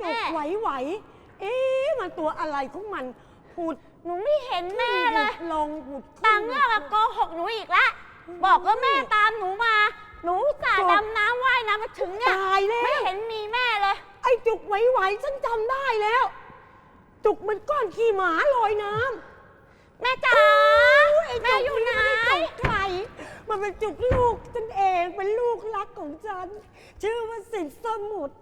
จุแม่กไหวๆเอ๊ะมันตัวอะไรของมันหุดหนูไม่เห็นแม่เลยหุดลงหุดขึ้น ตังเรื่องอะโกหกหนูอีกแล้วบอกว่าแม่ตามหนูมา หนูอุตสาห์ดำน้ำว่ายน้ำมาถึงเนี่ย ตายแล้ไม่วเห็นมีแม่เลย ไอ้จุกไหวๆฉันจำได้แล้ว จุกมันก้อนขี้หมาลอยน้ำ แม่จ๋าไอ้แม่จุกอยู่ไหนม่ด้จุกใครมันเป็นจุกลูกฉันเองเป็นลูกรักของฉัน ชื่อว่าสินสมุทร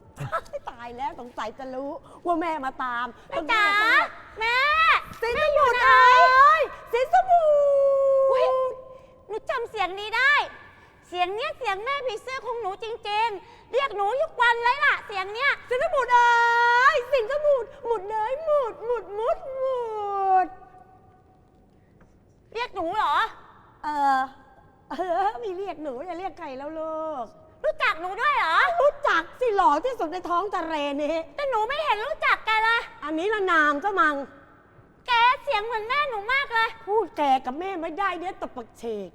ตายแล้วสงสัยจะรู้ว่าแม่มาตามแม่จ๋าแม่สินสมุทรเอ้ยสินสมุอุ๊ยทรหนูจำเสียงนี้ได้ เสียงเนี้ยเสียงแม่ผีเสื้อของหนูจริง ๆ เรียกหนูทุกวันเลยล่ะ เสียงเนี้ยสินสมุทรเอ้ยสินสมุทรหมุดเลยหมุดหมุดหมุดหมุดเรียกหนูเหรอ เออเออมีเรียกหนูอย่าเรียกใครแล้วลูก รู้จักหนูด้วยเหรอ รู้จักสิหล่อที่สุดในท้องทะเลนี่แต่หนูไม่เห็นรู้จักแกเลย อันนี้ละนามก็มัง แกเสียงเหมือนแม่หนูมากเลย พูดแกกับแม่ไม่ได้เดี๋ยวตบปักเชก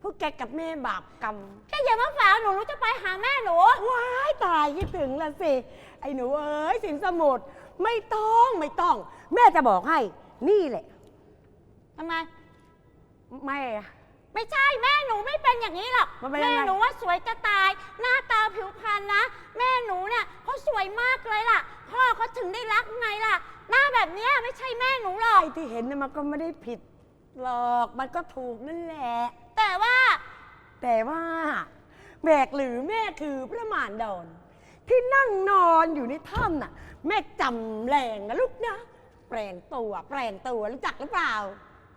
พูดแกกับแม่บาปกรรม แกอย่ามาฝากหนูหนูจะไปหาแม่หนู ว้ายตายคิดถึงละสิ ไอ้หนูเอ้ยสินสมุทรไม่ต้องไม่ต้อง แม่จะบอกให้ นี่แหละทำไม แม่ ไม่ใช่แม่หนูไม่เป็นอย่างนี้หรอกมันเป็นยังไงแม่หนูว่าสวยจะตาย หน้าตาผิวพรรณนะ แม่หนูเนี่ยเขาสวยมากเลยล่ะ พ่อเขาถึงได้รักไงล่ะ หน้าแบบเนี้ยไม่ใช่แม่หนูหรอก ไอ้ที่เห็นเนี่ยมันก็ไม่ได้ผิดหรอก มันก็ถูกนั่นแหละ แต่ว่า แต่ว่าแบกหรือแม่คือพระมารดอนที่นั่งนอนอยู่ในถ้ำน่ะ แม่จำแรงนะลูกนะ แปลงตัว แปลงตัวรู้จักหรือเปล่า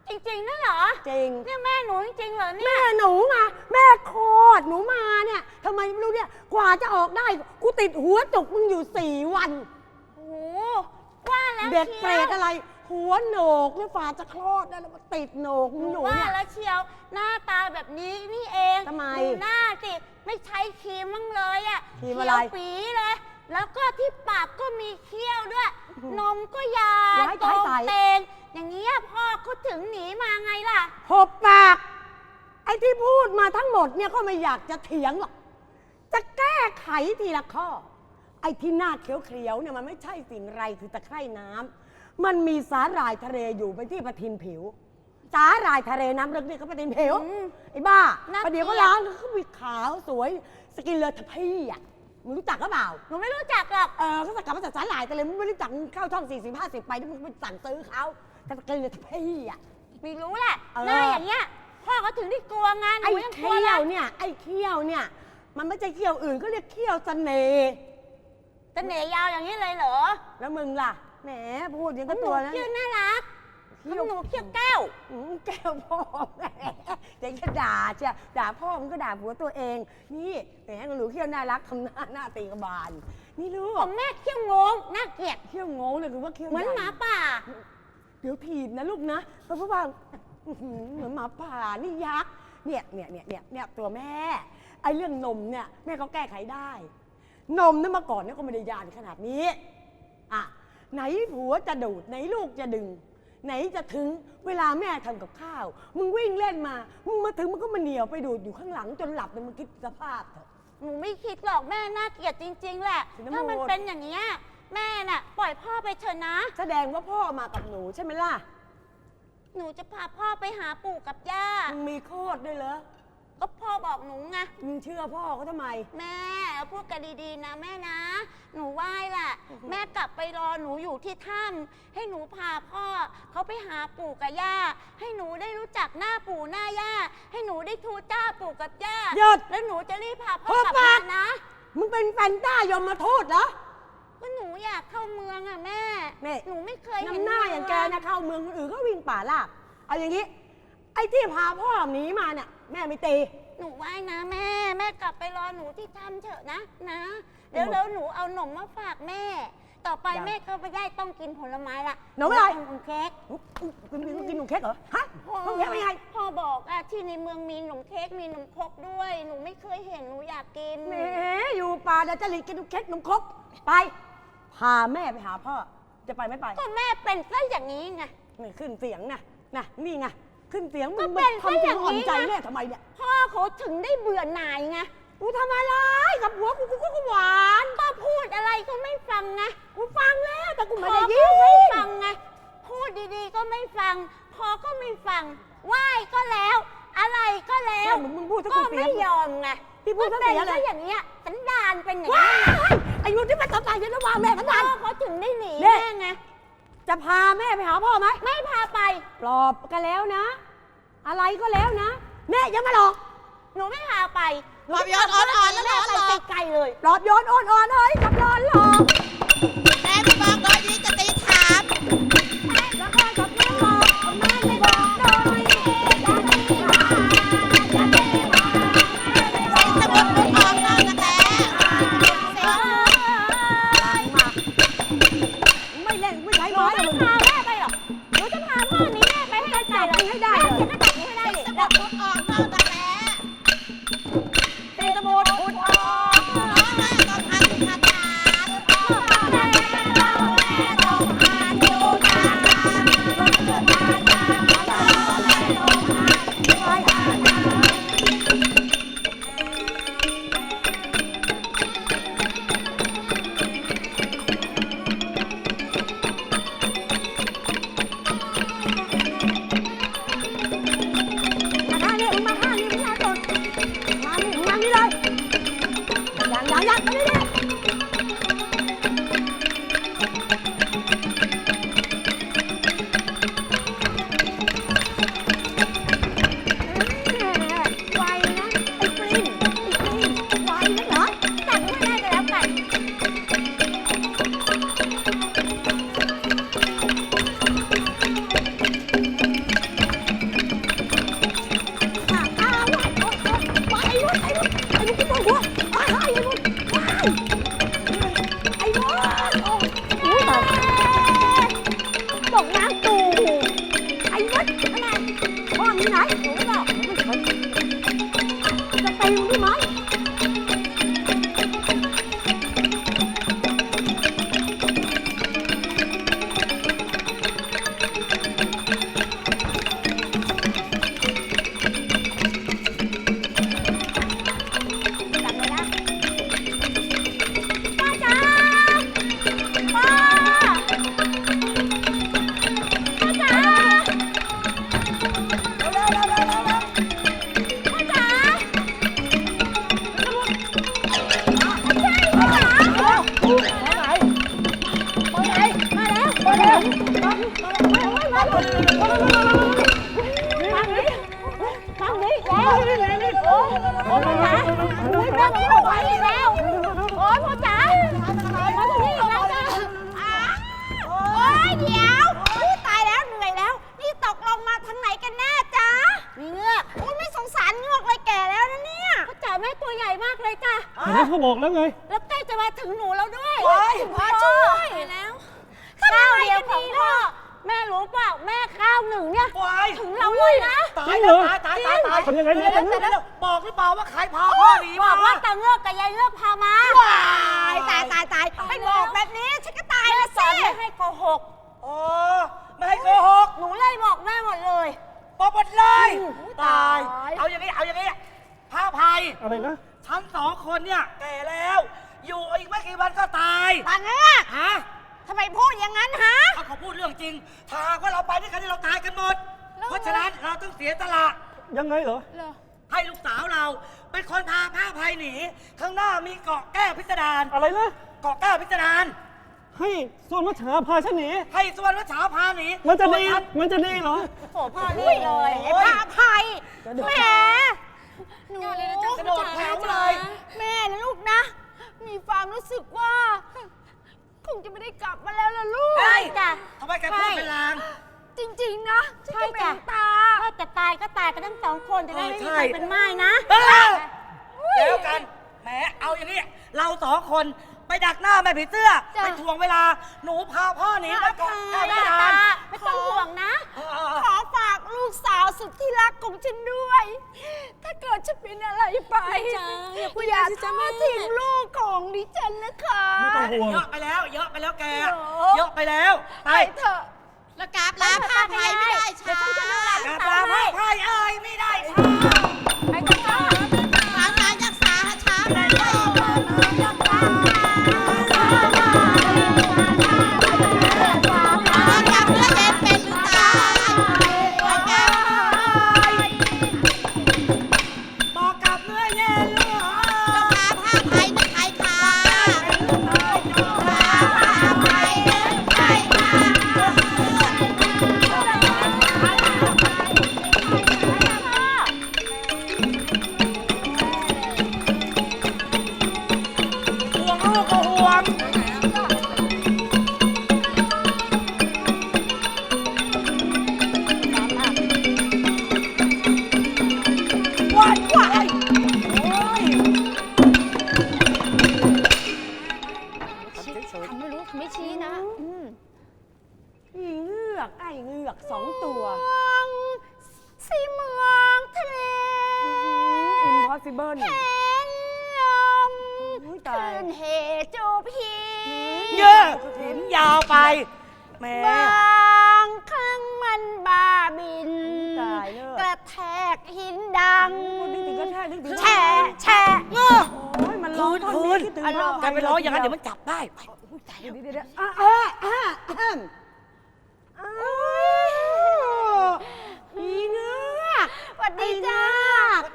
จริงๆนั่นเหรอจริง เนี่ยแม่หนูจริงๆเหรอเนี่ยแม่หนูไงแม่โคตรหนูมาเนี่ยทำไมไม่รู้เนี่ยกว่าจะออกได้กูติดหัวจุกมึงอยู่สี่วัน โอ้โหว่าแล้วเด็กชียวเปรตอะไร หัวโหนกเนี่ยฝาจะคลอดได้แล้วมาติดโหนกหมึนูงหนูว่าเนี่ย แล้วเชียวหน้าตาแบบนี้นี่เองทำไมดูหน้าสิไม่ใช้ครีมมั้งเลยอะครีมเขีอะไรยวปีเลย แล้วก็ที่ปากก็มีเขี้ยวด้วยอื้อหือนมก็ยาวว้ายตรงตาย เตงอย่างนี้ยพ่อเขาถึงหนีมาไงล่ะ หบปาก ไอ้ที่พูดมาทั้งหมดเนี่ยก็ไม่อยากจะเถียงหรอก จะแก้ไขทีละข้อ ไอ้ที่หน้าเขียวๆเนี่ยมันไม่ใช่สิ่งไรคือตะไคร่น้ำมันมีสาหร่ายทะเลอยู่เป็นที่ประทินผิว สาหร่ายทะเลน้ำลึกเนี่ยก็ประทินผิวอืมไอ้บ้าน่าประเดี๋ยวก็เกลียด ล้างเขามีขาวสวยสกินเลอทพี่อะ มึงรู้จักก็เปล่า หนูไม่รู้จักหรอก เออเขาสกัดมาจากสาหร่ายทะเลมึงไม่รู้จักมึงเข้าช่อง40 50ไปที่มึงไปสั่งซื้อเขาแต่สกินเลอทพี่อะ ไม่รู้แหละเออ หน้าอย่างเงี้ย พ่อเขาถึงได้กลัวงานหไอ้นูยังกลัวเขี้เลยวยเนี่ย ไอ้เขี้ยวเนี่ย มันไม่ใช่เขี้ยวอื่นก็เรียกเขี้ยวเสน่ห์แต่เหนยาวอย่างนี้เลยเหรอแล้วมึงล่ะแหมพูดยังก็หนูตัวนั้นเขี้ยวน่ารัก เขี้ยวหนูเขี้ยวแก้ว อืมแก้วพ่อแหมเดี๋ยวจะด่าเชียด่าพ่อมึงก็ด่าผัวตัวเอง นี่แหมหนูเขี้ยวน่ารักทำหน้าหน้าตีกระบาล นี่ลูขกองแม่เขี้ยวงงน่าเกลียด เขี้ยวงงเลยคือว่าเขี้ยวเหมือนใญ่หมาป่า เดี๋ยวถีบนะลูกนะเพราะว่าอื้อหือเหมือนหมาป่านี่ยักษ์เนี่ยเนี่ยเนี่ยเนี่ยเนี่ยตัวแม่ไอ้เรื่องนมเนี่ยแม่เขาแก้ไขได้ นมเนี่ยเมื่อก่อนเนี่ยก็ไม่ได้ยานขนาดนี้อะไหนผัวจะดูดไหนลูกจะดึง ไหนจะถึงเวลาแม่ทำกับข้าว มึงวิ่งเล่นมา มึงมาถึงมึงก็มาเหนียวไปดูดอยู่ข้างหลังจนหลับเลยมึงคิดสภาพเถอะ หนูไม่คิดหรอกแม่น่าเกลียดจริง ๆ แหละ สีน้ำถ้ามันมูลเป็นอย่างนี้ยแม่น่ะ ปล่อยพ่อไปเถอะนะ แสดงว่าพ่อมากับหนูใช่ไหมล่ะ หนูจะพาพ่อไปหาปู่กับย่า มึงมีโคตรด้วยเหรอ ก็พ่อบอกหนูไง มึงเชื่อพ่อเขาทำไม แม่พูดกันดีๆนะแม่นะ หนูไหว้แหละอือฮึแม่กลับไปรอหนูอยู่ที่ถ้ำให้หนูพาพ่อเขาไปหาปู่กับย่า ให้หนูได้รู้จักหน้าปู่หน้าย่า ให้หนูได้ทูลเจ้าปู่กับย่าหยุดแล้วหนูจะรีบพาพ่อพ่อกลับปามาก นะมึงเป็นแฟนต้ายมมาโทษเหรอ ก็หนูอยากเข้าเมืองอะแม่นี่หนูไม่เคยเห็นน้ำหน้าอย่างแกนะเข้าเมืองคนอื่นก็วิ่งป่าลาบเอาอย่างนี้ ไอ้ที่พาพ่อหนีมาเนี่ยแม่ไม่ตี หนูไหว้นะแม่ แม่กลับไปรอหนูที่ถ้ำเถอะนะนะเดี๋ยวแล้วหนูเอาหนมมาฝากแม่ ต่อไปได้แม่ก็ไม่ได้ต้องกินผลไม้ละหนมอะไรหนมเค้กอุ๊ยอุ๊ยคุณกินกินหนุ่มเค้กเหรอฮะหนุ่มเค้กเป็นไงพ่อบอกอะที่ในเมืองมีขนมเค้กมีขนมครกด้วย หนูไม่เคยเห็นหนูอยากกินแหมอยู่ป่าดัจจริตกินหนุ่มเค้กหนุ่มครกไป พาแม่ไปหาพ่อจะไปไม่ไปก็แม่เป็นซะอย่างนี้ไงนี่ขึ้นเสียงนะนะนี่ไง ขึ้นเสียงมึก็งเป็นทำซะจอนย่างอ่อนนี้ใจนะแม่ทำไมเนี่ยพ่อเขาถึงได้เบื่อหน่ายไง กูทำอะไรกับหัวกูกูก็หวาน ก็พูดอะไรก็ไม่ฟังไง กูฟังแล้วแต่กูพไม่อได้ก็ยินไม่ฟังไง พูดดีๆก็ไม่ฟัง พอก็ไม่ฟัง ไหว้ก็แล้ว อะไรก็แล้แม่ว มึงมึงพูดถ้าก็กูเสียไม่ยอมไงพี่พูดก็ถ้าเป็นเสียเลยซะอย่างเงี้ย สันดานเป็นอย่างว้านี้ยอายุที่มันต่างๆกันระหว่างแม่กับพ่นัอนเขาถึงได้หนีเนี่แม่ยไง จะพาแม่ไปหาพ่อไหมไม่พาไป ปลอบกันแล้วนะ อะไรก็แล้วนะ แม่อยังมาหลอกหนูไม่พาไปปลอบโยนอ่อนๆแล้แล้ววแม่เหรอไปไกลๆเลย ปลอบโยนอ่อนๆเฮ้ยกับร้อนหลอก ยัง เดี๋ยวอุ๊ยตายแล้วเหนื่อยแล้ว นี่ตกลงมาทางไหนกันแน่จ๊ะเงือกโอ้ยไม่สงสารเงือกเลยแก่แล้วนะเนี่ยพ่อจ๋าแม่ตัวใหญ่มากเลยจ้ะไหนเขาบอกแล้วไง แล้วใกล้จะมาถึงหนูแล้วด้วยโอ้ยพ่อช่วยแล้วข้าวเดียวของพ่อแม่รู้เปล่าแม่ข้าวหนึ่งเนี่ยวายถึงเราเลยนะตาจริยงเหรแล้วอตายตายตายตายทำยังไงเนี่ยเดี๋ยวเดี๋ยวเดี๋ยวบอกหรือเปล่าว่าใครพาพ่อหนีบมาอกว่าตาเงือกกับยายเงือกพามาว้ายตายตายตายไม่บอกแบบนี้ฉันก็ตายแม่แล้วสอสินไม่ให้โกหก โอ้ไม่ให้โกหกหนูเลยบอกแม่หมดเลยบอกหมดเลยอืมตาย ตาย เอาอย่างนี้ เอาอย่างนี้พระภัยอะไรนะ ฉันสองคนเนี่ย แก่แล้ว อยู่อีกไม่กี่วันก็ตาย ตาเงือกฮะทำไมพูดอย่างนั้นฮะ เอาเขาพูดเรื่องจริง ถ้าหากว่าเราไปด้วยกันที่เราตายกันหมดเพราะฉะนั้นเราต้องเสียสละ ยังไงเหรอ ให้ลูกสาวเรา เป็นคนพาผ้าภัยหนี ข้างหน้ามีเกาะแก้วพิสดาร อะไรนะ เกาะแก้วพิสดาร ให้ส่วนมัชชาพาฉันหนีให้สวรรณวัชชาพาหนีมันจะดีส่วฉันมันจะดีเหรอโอ้พ่อนี่เลยไอ้พระอภัยแหมหนูกระโดดแถวเลย แม่นะลูกนะ มีความรู้สึกว่า คงจะไม่ได้กลับมาแล้วล่ะลูกเฮ้ยจ้ะ ทำไมแกพูดเป็นลาง จริงๆนะฉันจะเป็นตา ถ้าจะตายก็ตายกันทั้งสองคนจะได้ไม่เออมีใช่ใครเป็นไม้นะ เออเดี๋ยวกัน แหม เอาอย่างนี้ เราสองคน ไปดักหน้าแม่ผีเสื้อ จ้ะ ไปทวงเวลา หนูพาพ่อหนีไปเกาะแก้วพิตาสดารไม่ต้องห่วงนะ เออเออ ขอฝากลูกสาวสุดที่รักของฉันด้วย ถ้าเกิดฉันเป็นอะไรไปจ้ะอย่าพูดอย่าอย่างนี้สิจ๊ะทอดแม่ทิ้งลูกของดิฉันนะคะ ไม่ต้องห่วง เยอะไปแล้ว เยอะไปแล้วแก เหรอ เยอะไปแล้ว ไปไปเถอะ แล้วกราบลาผ้าไทยไม่ได้เดี๋ยวฉันจะดูแล กลูลักบสาวลาให้พ่อพายเอ้ยไม่ได้ช้า 감. อะอะอะอะอ้าวอีเงือกสวัสดีจ้า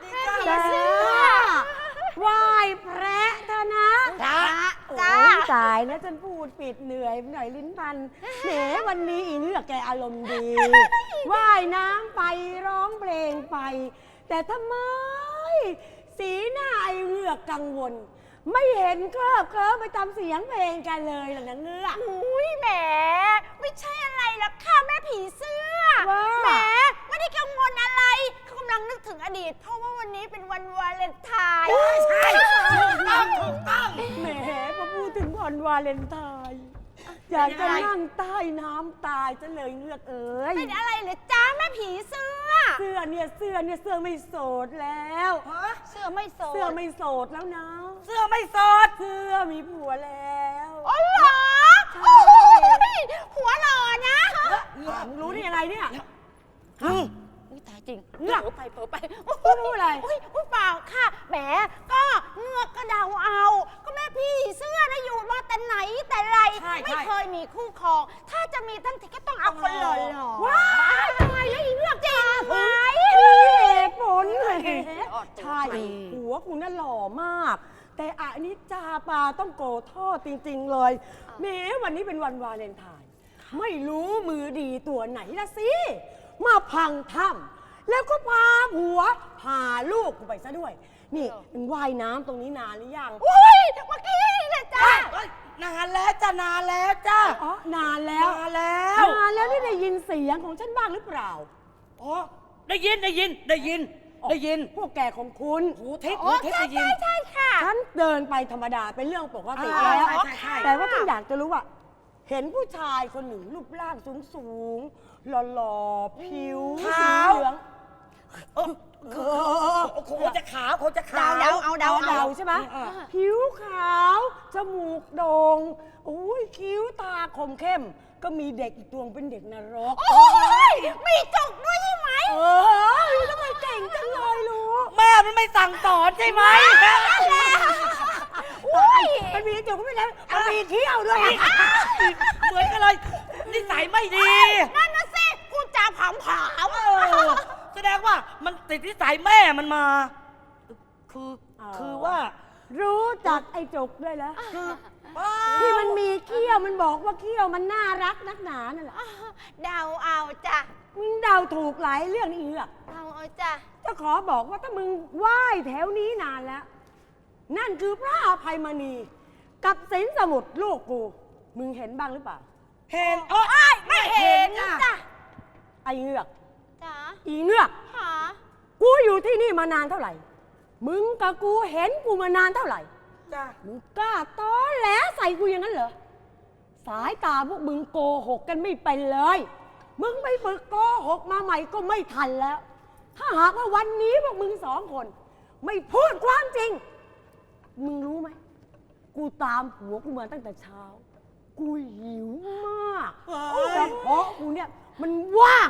แม่ผีเสื้อ ไหว้พระเถอะนะจ้าโอ้จ้ายตายนะฉันพูดปิดเหนื่อยหน่อยลิ้นพันแหมวันนี้อีเงือกแกอารมณ์ดี ว่ายน้ำไปร้องเพลงไป แต่ทำไม สีหน้าไอเงือกกังวล ไม่เห็นเคลิบเคลิ้มไปตามเสียงเพลงกันเลยหรอกนะเงือก อุ้ยแหมไม่ใช่อะไรหรอกค่ะแม่ผีเสื้อว่า แหมไม่ได้กังวลอะไรเขากำลังนึกถึงอดีต เพราะว่าวันนี้เป็นวันวาเลนไทน์ใช่ถูกต้องถูกต้อง แหมพอพูดถึงวันวาเลนไทน์ อยากจะนั่งใต้น้ำตายจะเลยเงือกเอ้ยเป็นอะไรเหรือจ้าแม่ผีเสื้อ เสื้อเนี่ยเสื้อเนี่ยเสื้อไม่โสดแล้วฮะเสื้อไม่โสดเสื้อไม่โสดแล้วนะ เสื้อไม่สด เสื้อมีผัวแล้ว อ๋อเหรอใช่โอ้ยหัวหล่อนะมึงรู้ได้ยังไงเนี่ยอืมอุ้ ยตายจริงเงือกเผลอไปเผลอไปไม่รู้อะไรอุ้ยอุ้ยเปล่าค่ะ แหม ก็เงือกก็เดาเอา ก็แม่พี่เสื้อนะอยู่มาแต่ไหนแต่ไร ใช่ไม่ใช่เคยมีคู่ครอง ถ้าจะมีทั้งทีก็ต้องเอาคนหล่อๆว้ายทำไมแล้วอีเงือกจริงไหม เหตุผลเลยใช่ หัวคุณน่ะหล่อมาก แต่อันนี้จาปาต้องโกรธโทษจริง ๆ เลยแม้วันนี้เป็นวันวาเลนไทน์ไม่รู้มือดีตัวไหนละสิ มาพังถ้ำแล้วก็พาผัวพาลูกกูไปซะด้วย นี่มึงว่ายน้ำตรงนี้นานหรือยังอุ้ยเมื่อกี้นี่แหละจ้าเอ้ยนานแล้วจ้านานแล้วจ้าอ๋อนานแล้วนานแล้วนานแล้วนี่ได้ยินเสียงของฉันบ้างหรือเปล่า อ๋อได้ยินได้ยินได้ยิน ได้ยินพวกแกของคุณหูทิพย์อ๋หูอทิพย์ใช่ได้ยินใช่ใช่ค่ะ ฉันเดินไปธรรมดาเป็นเรื่องปกติอ่าแล้วใช่ใช่ใช่ แต่ว่าฉันอยากจะรู้ว่า เห็นผู้ชายคนหนึ่งรูปร่างสูงสูง ๆหล่อๆผิวสีเหลืองเออคือคงจะขาวคงจะขาวเดาเอาเดาเดาใช่ไหมอ่าผิวขาว จมูกโด่งอุ้ยคิ้วตาคมเข้ม ก็มีเด็กอีกดวงเป็นเด็กนรก โอ้ยมีจุกด้วยใช่ไหมเออทำไมเก่งจังเลยรู้แม่มันไม่สั่งสอนใช่ไหมอุ้ยมันมีจุกไม่แล้วมันมีเที่ยวด้วย เหมือนกันเลยนิสัยไม่ดี นั่นนะสิกูจะผามผามเออแสดงว่ามันติดนิสัยแม่มันมา คืออ๋อ คือว่า รู้จักไอ้จุกด้วยแล้วคือป้าที่มันมีเขี้ยวมันบอกว่าเขี้ยวมันน่ารักนักหนานั่นแหละเดาเอาจ้ะมึงเดาถูกหลายเรื่องนี่เอือกเดาเอาจ้ะจะขอบอกว่าถ้ามึงไหว้แถวนี้นานแล้ว นั่นคือพระอภัยมณี กับสินสมุทรลูกกู มึงเห็นบ้างหรือเปล่า เห็นเอ้ยไม่เห็นจ้ะไอ้เงือกจ้ะอีเงือก หากูอยู่ที่นี่มานานเท่าไหร่ มึงกับกูเห็นกูมานานเท่าไหร่ จ้ะมึงกล้าตอแหลใส่กูอย่างนั้นเหรอ สายตาพวกมึงโกหกกันไม่เป็นเลย มึงไปฝึกโกหกมาใหม่ก็ไม่ทันแล้ว ถ้าหากว่าวันนี้พวกมึงสองคน ไม่พูดความจริง มึงรู้ไหม กูตามผัวกูมาตั้งแต่เช้า กูหิวมากแต่เพราะกูเนี่ย มันว่าง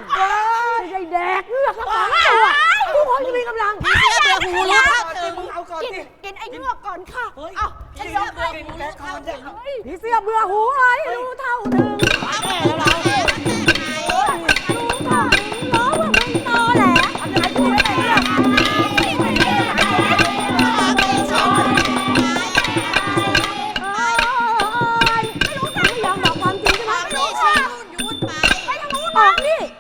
ไม่ได้แดกเลือกทั้งสองตัวกูคงจะมีกำลังเบื่อหูแล้วมึงเอาก่อนกินสิกินไอ้เงือกก่อนค่ะ เฮ้ยเอ้าฉันยกให้กินแกก่อนจะพี่เสียเบื่อหูเอ้ยรู้เท่าถึง แม่แล้วเรา ไ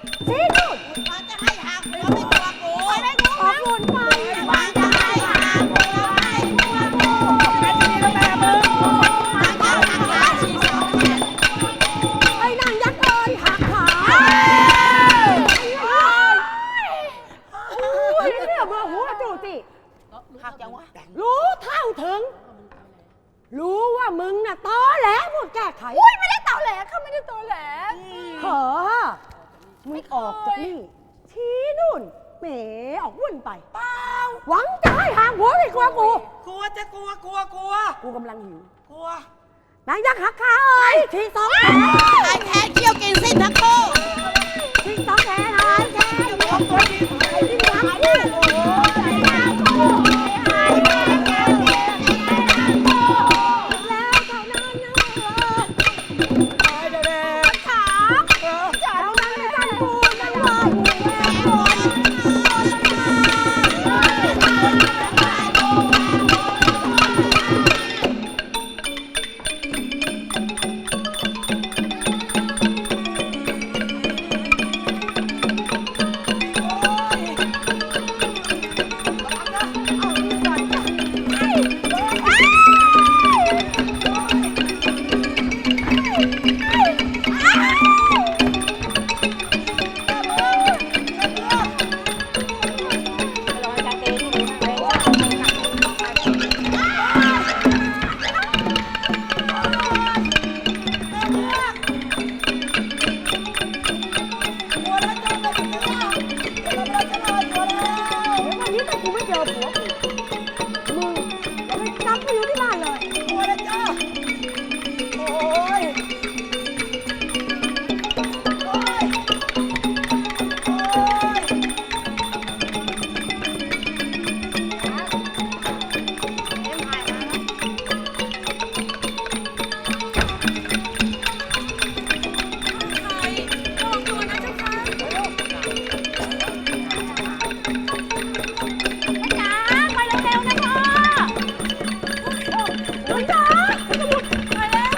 มึงจ๋าไปแล้ว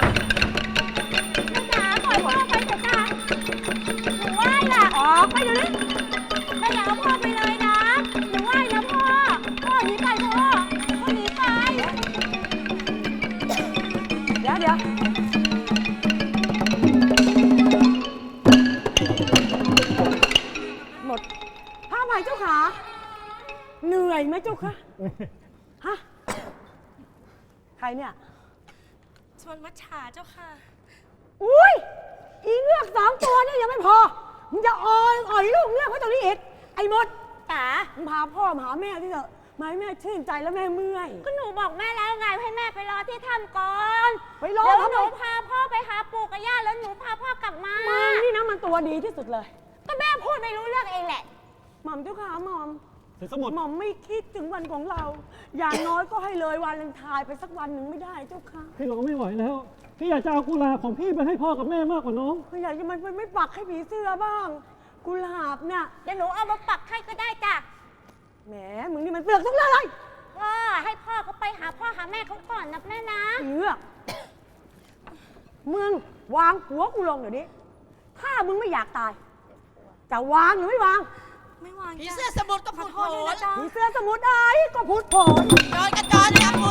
จ๋าปล่อยพ่อไปเถอะจ้าหนูไหว้ล่ะออไปเดี๋ยวนี้แม่อย่าเอาพ่อไปเลยนะ หนูไหว้นะพ่อ พ่อหนีไปพ่อ พ่อหนีไป เดี๋ยวเดี๋ยวหมดผ้าใหมเจ้าขา เหนื่อยไหมเจ้าคะฮะ ครเนี่ย ชวนมัชชาเจ้าค่ะ อุ้ยอีเงือกสองตัวเนี่ยยังไม่พอ มึงจะอ่อยอ่อยลูกเงือกไว้ตรงนี้อีก ไอ้หมดจ๋า มึงพาพ่อมาหาแม่ที่เถอะมาให้แม่ชื่นใจแล้วแม่เมื่อย ก็หนูบอกแม่แล้วไงให้แม่ไปรอที่ถ้ำก่อนไปรอเดี๋ยวทำหไมนูพาพ่อไปหาปู่กับย่าแล้วหนูพาพ่อกลับมามึงนี่นะมันตัวดีที่สุดเลย ก็แม่พูดไม่รู้เรื่องเองแหละ หม่อมเจ้าขาหม่อม ถึงสมุดหม่อมไม่คิดถึงวันของเรา อย่างน้อยก็ให้เลยวันเลนไทายไปสักวันหนึ่งไม่ได้เจ้าค่ะพี่ร้องไม่ไหวแล้ว พี่อยากจะเอากุหลาบของพี่ไปให้พ่อกับแม่มากกว่าน้อง อยากจะมันไม่ปักให้ผีเสื้อบ้าง กุหลาบน่ะเดี๋ยวหนูเอามาปักให้ก็ได้จ้ะแหมมึงนี่มันเสือกทุกเรื่องเลยพ่อให้พ่อเขาไปหาพ่อหาแม่เขาก่อนนะแม่นะ เสือกมึงวางหัวกูลงเดี๋ยวนี้ ถ้ามึงไม่อยากตาย จะวางหรือไม่วาง ไม่วางผีจ้ะเสื้อสมุทรก็พูดโผล่ผีเสื้อสมุดไอ้ก็พูดโผนจอยกระจอยจับ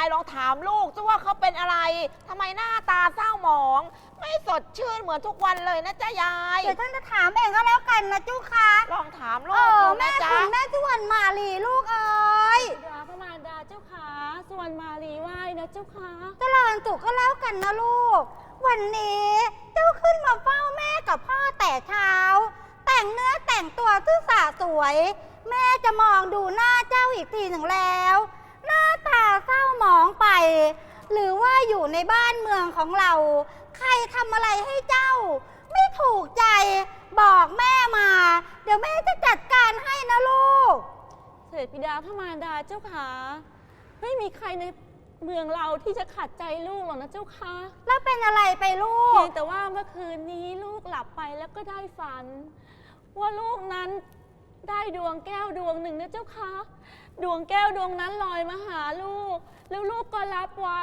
ายลองถามลูกซิว่าเขาเป็นอะไรทำไมหน้าตาเศร้าหมอง ไม่สดชื่นเหมือนทุกวันเลยนะจ๊ะยาย เดี๋ยวท่านจะถามเองก็แล้วกันนะเจ้าค่ะลองถามลูเอกอดูแม่นะจ๊ะ คุณแม่สุวรรณมาลีลูกเอ้ยดาพระมารดาเจ้าขาส่วนมาลีไหว้นะเจ้าขาเจริญสุขก็แล้วกันนะลูก วันนี้เจ้าขึ้นมาเฝ้าแม่กับพ่อแต่เช้า แต่งเนื้อแต่งตัวซื่อสาสวย แม่จะมองดูหน้าเจ้าอีกทีหนึ่งแล้ว หน้าตาเศร้าหมองไป หรือว่าอยู่ในบ้านเมืองของเรา ใครทำอะไรให้เจ้า ไม่ถูกใจบอกแม่มา เดี๋ยวแม่จะจัดการให้นะลูก เสด็จบิดาพระมารดาเจ้าขาไม่มีใครในเมืองเราที่จะขัดใจลูกหรอกนะเจ้าค่ะแล้วเป็นอะไรไปลูเพีก ยงแต่ว่าเมื่อคืนนี้ลูกหลับไปแล้วก็ได้ฝัน ว่าลูกนั้น ได้ดวงแก้วดวงหนึ่งนะเจ้าคะดวงแก้วดวงนั้นลอยมาหาลูก แล้วลูกก็รับไว้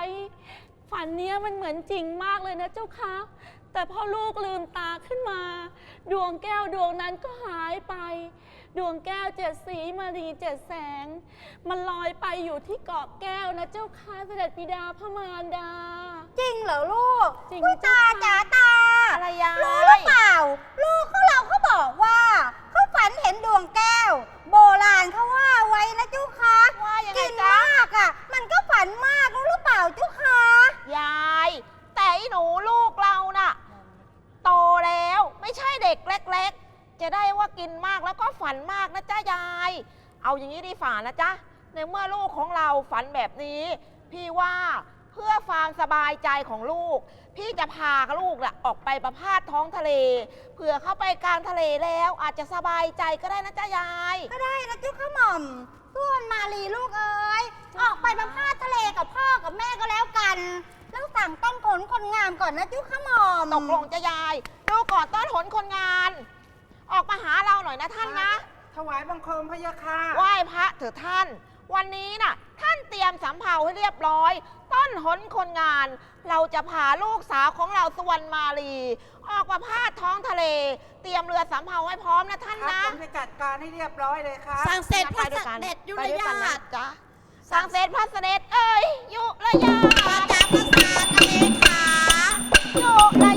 ฝันเนี้ยมันเหมือนจริงมากเลยนะเจ้าคะแต่พอลูกลืมตาขึ้นมา ดวงแก้วดวงนั้นก็หายไป ดวงแก้วเจ็ดสีมารีเจ็ดแสง มันลอยไปอยู่ที่เกาะแก้วนะเจ้าค่ะเสด็จบิดาพระมารดา จริงเหรอลูกจริงผู้ตาเจ้าค่ะจ๋าตา อะไรยาย รู้หรือเปล่า ลูกของเราเขาบอกว่าเขาฝันเห็นดวงแก้ว โบราณเขาว่าไว้นะเจ้าคะว่ายังไงกินจ๊ะ มากอะ มันก็ฝันมากรู้หรือเปล่าเจ้าคะยาย แต่ไอ้หนูลูกเราน่ะ โตแล้วไม่ใช่เด็กเล็กๆ จะได้ว่ากินมากแล้วก็ฝันมากนะจ๊ะยาย เอาอย่างนี้ดีฝ่านะจ๊ะ ในเมื่อลูกของเราฝันแบบนี้ พี่ว่าเพื่อความสบายใจของลูก พี่จะพาลูกน่ะออกไปประพาสท้องทะเล เผื่อเข้าไปกลางทะเลแล้วอาจจะสบายใจก็ได้นะจ๊ะยาย ก็ได้นะเจ้าค่ะหม่อมส่วนมาลีลูกเอ้ยออกไปประพาสทะเลกับพ่อกับแม่ก็แล้วกันแล้วสั่งต้องขนคนงามก่อนนะเจ้าค่ะหม่อมตกลงจะยายดูก่อนต้อนหนคนงาน ออกมาหาเราหน่อยนะท่านนะ ถวายบังคมพระยาค่ะ ไหว้พระเถิดท่าน วันนี้น่ะ ท่านเตรียมสำเภาให้เรียบร้อย ต้นหนคนงาน เราจะพาลูกสาวของเราสุวรรณมาลี ออกมาพาดท้องทะเล เตรียมเรือสำเภาไว้พร้อมนะท่านครับนะผมจะจัดการให้เรียบร้อยเลยครับสั่งเสร็จพไประด้วยกันเด็จยุไปรด้วยกันยานะตจ๊ะสังเสร็จพระเสด็จเอ้ยยุรยามาตจากประสาทอเมขายุร